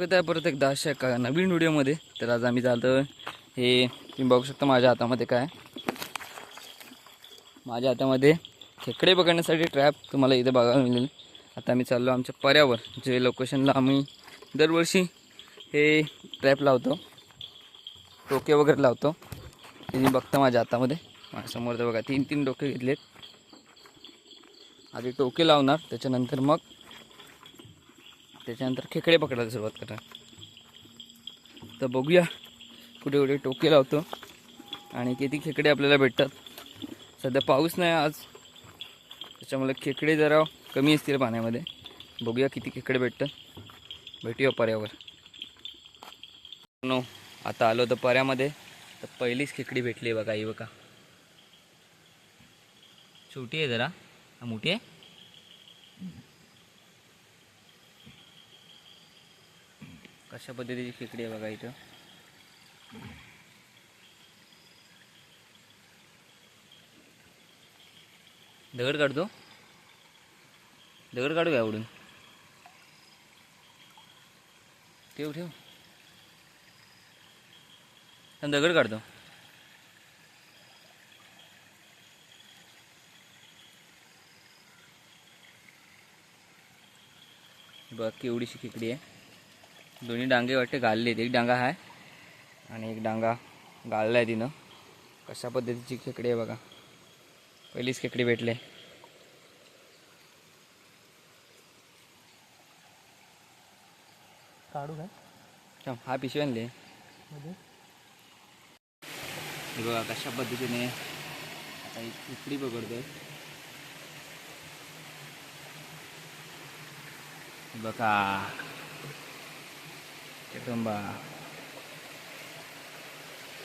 स्वागत आहे परत एकदा अशा एका नवीन व्हिडिओमध्ये. तर आज आम्ही चालतो हे तुम्ही बघू शकता माझ्या हातामध्ये काय. माझ्या हातामध्ये खेकडे पकडण्यासाठी ट्रॅप तुम्हाला इथे बघायला मिळेल. आता आम्ही चाललो आमच्या पर्यावर जे लोकेशनला आम्ही दरवर्षी हे ट्रॅप लावतो. टोके वगैरे लावतो. तुम्ही बघता माझ्या हातामध्ये. माझ्यासमोर तर बघा तीन तीन डोके घेतलेत. आधी टोके लावणार त्याच्यानंतर मग त्याच्यानंतर खेकडे पकडायला सुरुवात करा. तर बघूया कुठे कुठे टोके लावतो. आणि किती खेकडे आपल्याला भेटतात. सध्या पाऊस नाही आज. त्याच्यामुळे खेकडे जरा कमी असतील पाण्यामध्ये. बघूया किती खेकडे भेटतात. भेटूया पर्यावर. नो आता आलो तर पर्यामध्ये. तर पहिलीच खेकडी भेटली बघा ही बघा. छोटी आहे जरा. मोठी आहे? कशा पद्धतीची खेकडी आहे बघा इथं. दगड काढतो. दगड काढू आवडून. ठेव ठेव. दगड काढतो. बघ केवढीशी खेकडी आहे. दोन्ही डांगे वाटते घालले एक डांगा आहे आणि एक डांगा गाळला आहे तिनं. कशा पद्धतीची खेकडी आहे बघा. पहिलीच खेकडी भेटले. काढू काय? थांब, हा पिशवी आणली बघा कशा पद्धतीने आता एक खेकडी पकडतोय. बघा. एकदम बा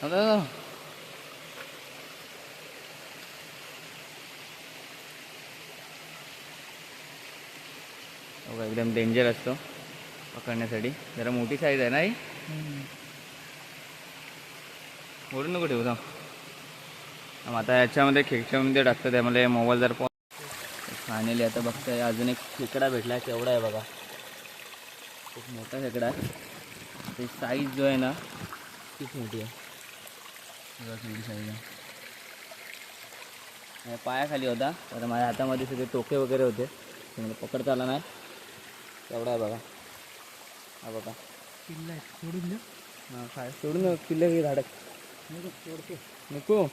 अगं. बघा एकदम डेंजर असतो पकडण्यासाठी. जरा मोठी साईज आहे ना ही? ओढून नको ठेवू थांब. थांब आता याच्यामध्ये खेकड्यामध्ये टाकतं त्यामध्ये मोबाईल जर फायनली आता बघताय अजून एक खेकडा भेटला केवढा आहे बघा. खूप मोठा खेकडा आहे. ते साईज जो है ना मोठी आहे बघा केवढी साईज आहे माझ्या पायाखाली होता तर माझ्या हातामध्ये सगळे टोके वगैरे होते ते मला पकडता आला नाही। केवढा आहे बघा। हा बघा। किल्ला आहे सोडून देऊ हाँ काय? सोडून किल्ले झाडक सोडतो नको